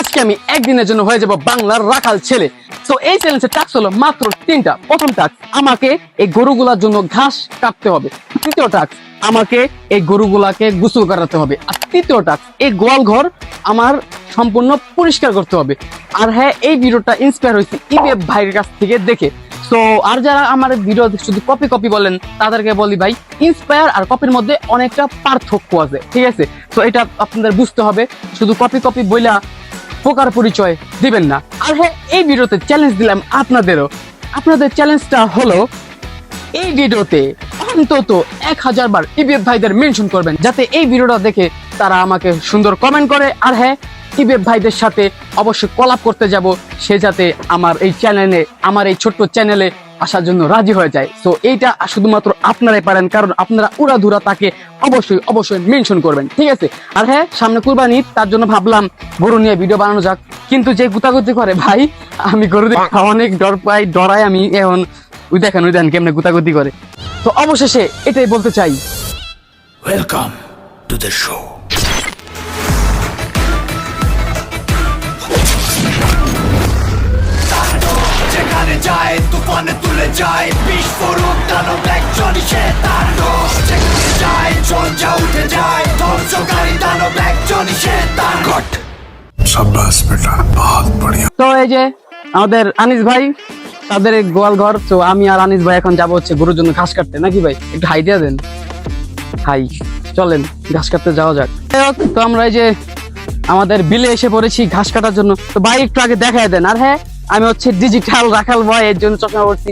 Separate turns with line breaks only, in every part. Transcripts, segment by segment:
আজকে আমি একদিনের জন্য হয়ে যাব বাংলার রাখাল ছেলে। তো এই চ্যালেঞ্জের টাস্ক হলো মাত্র তিনটা। প্রথম টাস্ক আমাকে এই গরুগুলার জন্য ঘাস কাটতে হবে। তৃতীয় টাস্ক আমাকে এই গরুগুলাকে গোসল করাতে হবে। আর তৃতীয় টাস্ক এই গোয়াল ঘর আমার সম্পূর্ণ পরিষ্কার করতে হবে। আর হ্যাঁ এই ভিডিওটা ইন্সপায়ার হয়েছে ইবে ভাইয়ের কাছ থেকে দেখে। তো আর যারা আমার ভিডিও শুধু কপি কপি বলেন, তাদেরকে বলি ভাই ইন্সপায়ার আর কপির মধ্যে অনেকটা পার্থক্য আছে, ঠিক আছে? তো এটা আপনাদের বুঝতে হবে। শুধু কপি কপি বইলা প্রকার পরিচয় দিবেন না। আর হ্যাঁ এই ভিডিওতে চ্যালেঞ্জ দিলাম আপনাদেরও। আপনাদের চ্যালেঞ্জটা হলো, এই ভিডিওতে অন্তত এক হাজার বার ইবিএফ ভাইদের মেনশন করবেন, যাতে এই ভিডিওটা দেখে তারা আমাকে সুন্দর কমেন্ট করে। আর হ্যাঁ ইবিএফ ভাইদের সাথে অবশ্যই কলাপ করতে যাব, সে যাতে আমার এই চ্যানেলে আমার এই ছোট্ট চ্যানেলে আসার জন্য রাজি হয়ে যায়। তো এইটা শুধুমাত্র আপনারাই পারেন, কারণ আপনারা উড়াধুরা তাকে অবশ্যই অবশ্যই মেনশন করবেন, ঠিক আছে? আর হ্যাঁ সামনে কুরবানি, তার জন্য ভাবলাম গরু নিয়ে ভিডিও বানানো যাক। কিন্তু যে গুতাগুতি করে, ভাই, আমি গরু অনেক ডর পাই, ডরাই আমি এখন। ওই দেখেন ওই দেখেন কেমনে গুতাগুতি করে। তো অবশেষে এটাই বলতে চাই।
Welcome to the show. মানে তুলে যায়। বিস্ফোরক টানো ব্ল্যাক জনি সে তার যায় উঠে যায়। ধ্বংসকারী টানো ব্ল্যাক জনি সে তার
সাব্বাস বেটা বহুত বড়িয়া।
তো এই যে আমাদের আনিস ভাই তাদের গোয়াল ঘর। তো আমি আর আনিস ভাই এখন যাব হচ্ছে গরুর জন্য ঘাস কাটতে। নাকি ভাই? একটু হাই দেন। হাই চলেন ঘাস কাটতে যাওয়া যাক। তো আমরা এই যে আমাদের বিলে এসে পড়েছি ঘাস কাটার জন্য। তো ভাই একটু আগে দেখায় দেন। আর হ্যাঁ আমি হচ্ছে ডিজিটাল রাখাল ভাই এর জন্য চশমা পড়ছি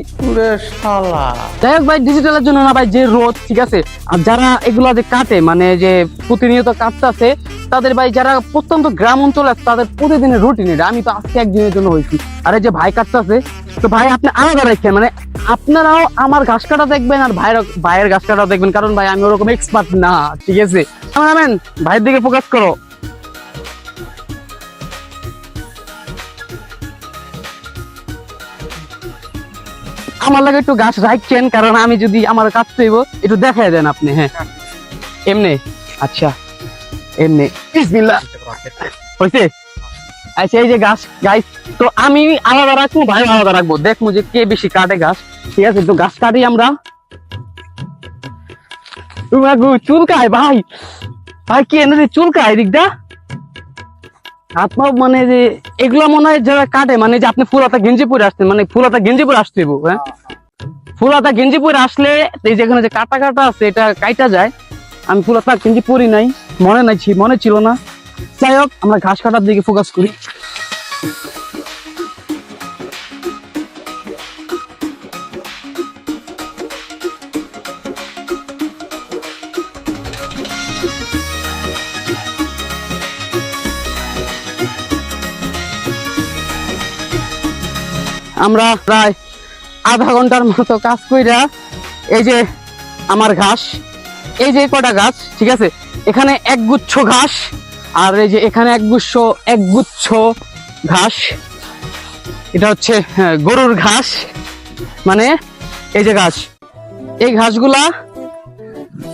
যাই হোক ভাই ডিজিটালের জন্য না ভাই যে রোদ ঠিক আছে? আর যারা এগুলা যে কাটে মানে যে প্রতিনিয়ত কাটতেছে তাদের ভাই যারা প্রত্যন্ত গ্রাম অঞ্চলে আছে, তাদের প্রতিদিনের রুটিন এটা। আমি তো আজকে একদিনের জন্য হয়েছি। আর এই যে ভাই কাটতেছে তো ভাই আপনি আলাদা রাখেন মানে আপনারাও আমার ঘাস কাটা দেখবেন আর ভাইয়ের ভাইয়ের ঘাস কাটা দেখবেন। কারণ ভাই আমি ওরকম এক্সপার্ট না ঠিক আছে? ক্যামেরাম্যান ভাইয়ের দিকে ফোকাস করো। আমার লাগে একটু গাছ রাখছেন কারণ আমি যদি আমার কাটতে হইব একটু দেখাই দেন আপনি হ্যাঁ। এমনি? আচ্ছা। এমনি। বিসমিল্লাহ। হইছে? আচ্ছা এই যে গাছ গাছ তো আমি আলাদা রাখব, ভাই আলাদা রাখব। দেখব যে কে বেশি কাটে গাছ। ঠিক আছে, তো গাছ কাটি আমরা। চুলকায়, ভাই। ভাই, কি এনে চুলকায় দিকটা আপনার মানে যে এগুলো মনে হয় যারা কাটে মানে যে আপনি ফুলাতা গেঞ্জি পরে আসতেন মানে ফুলাতা গেঞ্জি পরে আসতে হ্যাঁ? ফুলাতা গেঞ্জি পরে আসলে এই যেখানে যে কাটা কাটা আছে, এটা কাইটা যায়। আমি ফুলাতা গেঞ্জি পরি নাই, মনে নাই মনে ছিল না। যাই হোক, আমরা ঘাস কাটার দিকে ফোকাস করি। আমরা প্রায় আধা ঘণ্টার মতো কাজ কইরা এই যে আমার ঘাস এই যে কটা গাছ ঠিক আছে? এখানে এক গুচ্ছ ঘাস আর এই যে এখানে এক গুচ্ছ এক গুচ্ছ ঘাস। এটা হচ্ছে হ্যাঁ, গরুর ঘাস মানে এই যে ঘাস। এই ঘাসগুলা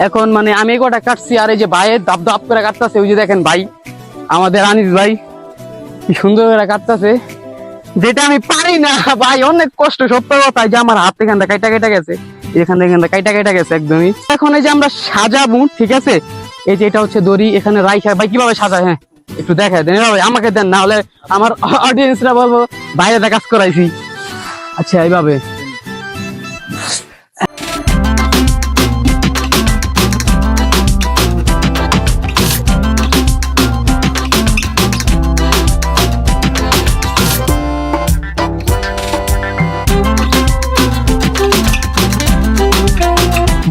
এখন মানে আমি কটা কাটছি আর এই যে ভাইয়ের দাপ দাপ করে কাটতেছে ওই যে দেখেন ভাই আমাদের আনিস ভাই কি সুন্দর করে কাটতেছে। যেটা আমি পারি না, ভাই, অনেক কষ্ট, সত্য কথা যে আমার হাত থেকে কাইটা কেটে গেছে এখান থেকে কাইটা কাইটা কেটে গেছে একদমই। এখন এই যে আমরা সাজাবো, ঠিক আছে? এই যে এটা হচ্ছে দড়ি, এখানে রাইখা, ভাই, কীভাবে সাজায় হ্যাঁ? একটু দেখায় দেন ভাই আমাকে দেন না হলে আমার অডিয়েন্সরা বলব, বাইরে কাজ করাইছি। আচ্ছা এইভাবে।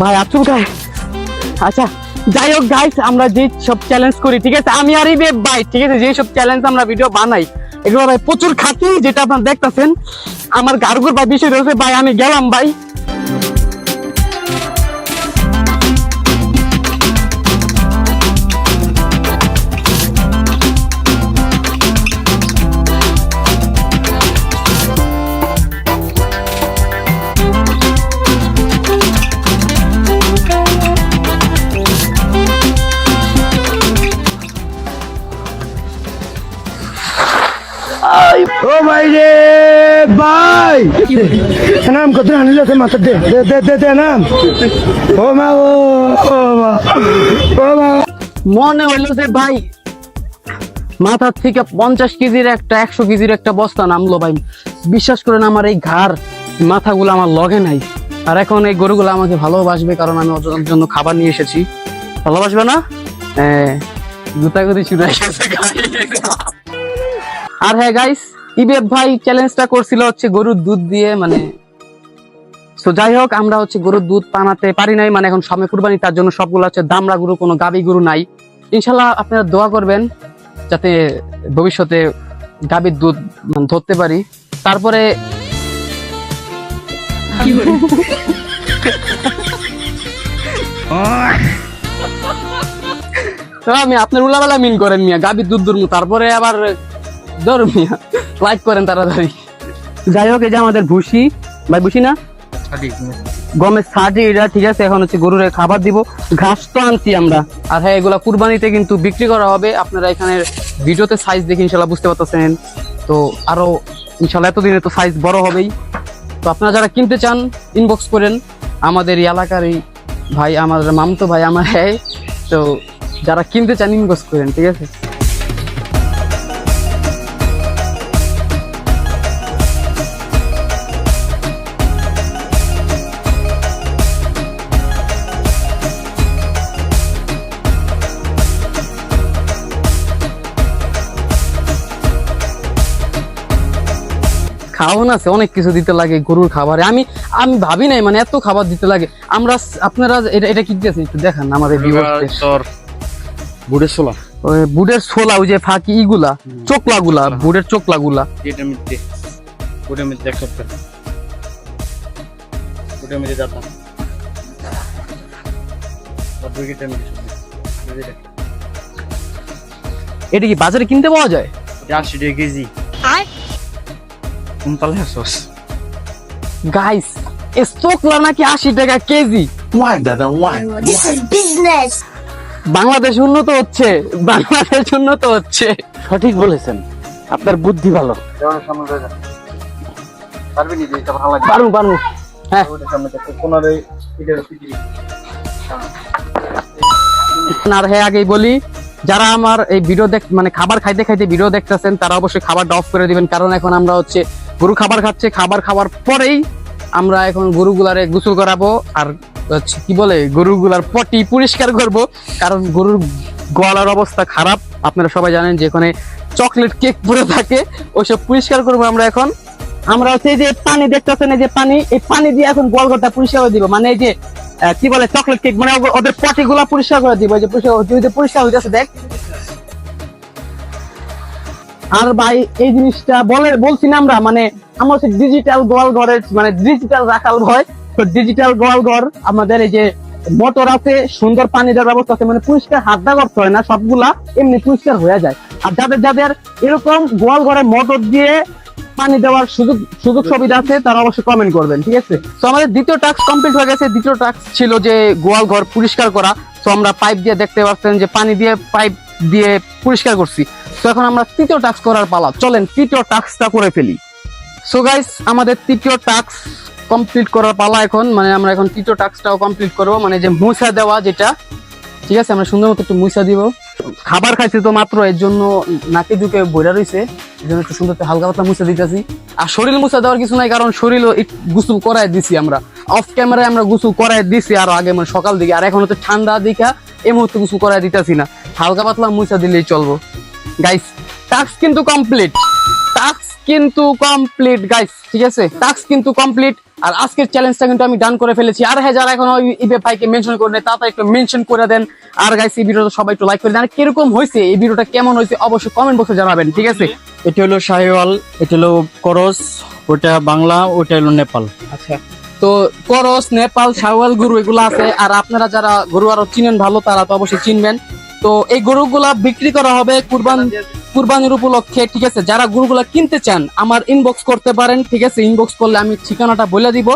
ভাই আচুল গায়ে আচ্ছা যাই হোক গাইস আমরা যে সব চ্যালেঞ্জ করি, ঠিক আছে? আমি আর ইবে ভাই, ঠিক আছে? যে সব চ্যালেঞ্জ আমরা ভিডিও বানাই, এগুলো ভাই প্রচুর খাতি যেটা আপনারা দেখতেছেন। আমার গার্গুর ভাই বিষয় রয়েছে, ভাই, আমি গেলাম, ভাই।
কত আনিল
মনে হইল যে ভাই, মাথার থেকে পঞ্চাশ কেজির একটা, একশো কেজির একটা বস্তা নামলো ভাই। বিশ্বাস করেন আমার এই ঘাড় মাথাগুলো আমার লগে নাই। আর এখন এই গরুগুলো আমাকে ভালোবাসবে কারণ আমি ওদের জন্য খাবার নিয়ে এসেছি। ভালোবাসবে না? হ্যাঁ গুতাগুতি শুরু। আর হ্যাঁ গাইস ইবেব ভাই চ্যালেঞ্জটা করছিল হচ্ছে গরুর দুধ দিয়ে মানে তো যাই হোক, আমরা হচ্ছে গরুর দুধ পানাতে পারি নাই মানে এখন সামনে কুরবানি, তার জন্য সবগুলো হচ্ছে দামড়া গরু, কোনো গাবি গরু নাই। ইনশাল্লাহ আপনারা দোয়া করবেন, যাতে ভবিষ্যতে গাবির দুধ মানে ধরতে পারি। তারপরে আমি আপনার উলাবেলা মিন করেন মিয়া, গাবির দুধ দুর্মু তারপরে আবার ধর মিয়া। লাইক করেন তাড়াতাড়ি। যাই হোক এই যে আমাদের ভুসি। ভাই ভুসি না? গমের সাজি এটা ঠিক আছে এখন হচ্ছে গরুরে খাবার দিব। ঘাস তো আনছি আমরা। আর হ্যাঁ এগুলা কুরবানিতে কিন্তু বিক্রি করা হবে। আপনারা এখানে ভিডিওতে সাইজ দেখে ইনশাল্লাহ বুঝতে পারতেছেন। তো আরও ইনশাল্লাহ এতদিনে তো সাইজ বড় হবেই। তো আপনারা যারা কিনতে চান ইনবক্স করেন। আমাদের এই এলাকার এই ভাই আমার মামতো ভাই আমার হ্যাঁ। তো যারা কিনতে চান ইনবক্স করেন ঠিক আছে? খাওয়ান আছে অনেক কিছু দিতে লাগে গরুর খাবারে। আমি আমি ভাবি নাই মানে এত খাবার দিতে লাগে। আমরা আপনারা এটা এটা কি দিয়েছে একটু দেখান আমাদের viewers-দের।
ছোলা।
বুটের ছোলা ওই যে ফাঁকি ইগুলা চোকলা গুলা বুটের চোকলা গুলা
এটার মধ্যে ওটার মধ্যে এক সপ্তাহ মধ্যে যেতাম?
এটা কি বাজারে কিনতে পাওয়া যায়?
আশি টাকা কেজি। সস
গাইস চোকলা নাকি আশি টাকা কেজি?
Why, Dada? Why?
This is business.
Bangladesh উন্নত হচ্ছে বাংলাদেশ উন্নত হচ্ছে।
সঠিক বলেছেন আপনার বুদ্ধি ভালো। পারবি নি এটা ভালো লাগে
পারব পারব। হ্যাঁ। আর হ্যাঁ আগেই বলি যারা আমার এই ভিডিও দেখ মানে খাবার খাইতে খাইতে ভিডিও দেখতেছেন তারা অবশ্যই খাবারটা অফ করে দিবেন কারণ এখন আমরা হচ্ছে গরু খাবার খাচ্ছে, খাবার খাওয়ার পরেই আমরা এখন গরুগুলারে গোসল করাবো আর হচ্ছে কি বলে, গরুগুলার পটি পরিষ্কার করব। কারণ গরুর গলার অবস্থা খারাপ। আপনারা সবাই জানেন যে এখানে চকলেট কেক পরে থাকে, ওইসব পরিষ্কার করব আমরা এখন। আমরা হচ্ছে যে পানি দেখতেছেন যে পানি, এই পানি দিয়ে এখন গোয়ালঘরটা পরিষ্কার করে দিব। মানে এই যে কি বলে, চকলেট কেক মানে ওদের পটি গুলা পরিষ্কার করে দিব। যে পরিষ্কার পরিষ্কার হইতেছে, দেখ। আর ভাই, এই জিনিসটা বলে, বলছি না আমরা মানে আমার হচ্ছে ডিজিটাল গোয়াল ঘরের মানে ডিজিটাল রাখাল হয় তো ডিজিটাল গোয়াল ঘর, আমাদের এই যে মোটর আছে, সুন্দর পানি দেওয়ার ব্যবস্থা আছে মানে পরিষ্কার হাতটা করতে হয় না, সবগুলা এমনি পরিষ্কার হয়ে যায়। আর যাদের যাদের এরকম গোয়াল ঘরে মোটর দিয়ে পানি দেওয়ার সুযোগ সুযোগ সুবিধা আছে, তারা অবশ্যই কমেন্ট করবেন, ঠিক আছে? তো আমাদের দ্বিতীয় টাস্ক কমপ্লিট হয়ে গেছে। দ্বিতীয় টাস্ক ছিল যে গোয়াল ঘর পরিষ্কার করা। তো আমরা পাইপ দিয়ে দেখতে পাচ্ছেন যে পানি দিয়ে পাইপ দিয়ে পরিষ্কার করছি। তো এখন আমরা তৃতীয় টাস্ক করার পালা। চলেন, তৃতীয় টাস্কটা করে ফেলি। সো গাইস আমাদের তৃতীয় টাস্ক কমপ্লিট করার পালা এখন। মানে আমরা এখন তৃতীয় টাস্কটাও কমপ্লিট করব। মানে যে মুছা দেওয়া যেটা, ঠিক আছে? আমরা সুন্দর মতো একটু মুছা দিব। খাবার খাইছি তো মাত্র, এর জন্য নাকি দুকে বইরা রইছে। এই জন্য একটু সুন্দর হালকা পাতলা মুছে দিতেছি। আর শরীর মুছা দেওয়ার কিছু নাই, কারণ শরীর গুসুল করাই দিছি আমরা। অফ ক্যামেরায় আমরা গুসুল করাই দিছি আর আগে মানে সকাল দিকে। আর এখন হচ্ছে ঠান্ডা দিকা, এই মুহূর্তে গুসুল করাই দিতেছি না। হালকা পাতলা মুছা দিলেই চলবো। গাইস টাস্ক কিন্তু কমপ্লিট টাস্ক কিন্তু কমপ্লিট গাইস ঠিক আছে? টাস্ক কিন্তু কমপ্লিট আর আজকের চ্যালেঞ্জটা কিন্তু আমি ডান করে ফেলেছি। আর হ্যাঁ যারা এখন ইবে ভাইকে মেনশন করে নেয় তাড়াতাড়ি একটু মেনশন করে দেন। আর গাইস এই ভিডিওটা সবাই একটু লাইক করে দেন। আর কীরকম হয়েছে এই ভিডিওটা কেমন হয়েছে অবশ্যই কমেন্ট বক্সে জানাবেন ঠিক আছে?
এটা হলো শাহিওয়াল এটা হলো করস ওটা বাংলা ওটা হলো নেপাল।
আচ্ছা। তো করস নেপাল সাওয়াল গরু এগুলো আছে। আর আপনারা যারা গরু আরও চিনেন ভালো তারা তো অবশ্যই চিনবেন। তো এই গরুগুলা বিক্রি করা হবে কুরবান, কুরবানির উপলক্ষে, ঠিক আছে? যারা গরুগুলা কিনতে চান, আমার ইনবক্স করতে পারেন, ঠিক আছে? ইনবক্স করলে আমি ঠিকানাটা বলে দিব।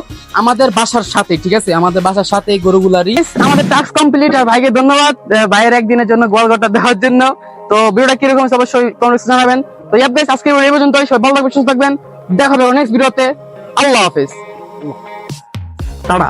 আমাদের বাসার সাথে, ঠিক আছে? আমাদের বাসার সাথে এই গরুগুলারই। আমাদের টাস্ক কমপ্লিট আর ভাইকে ধন্যবাদ ভাইয়ের একদিনের জন্য গোয়ালঘরটা দেওয়ার জন্য। তো ভিডিওটা কীরকম অবশ্যই কমেন্টস জানাবেন। তো ইয়াব গাইস আজকে এই পর্যন্ত সবাই ভালো থাকবেন, সুস্থ থাকবেন। দেখা হবে নেক্সট ভিডিওতে আল্লাহ হাফেজ। টাটা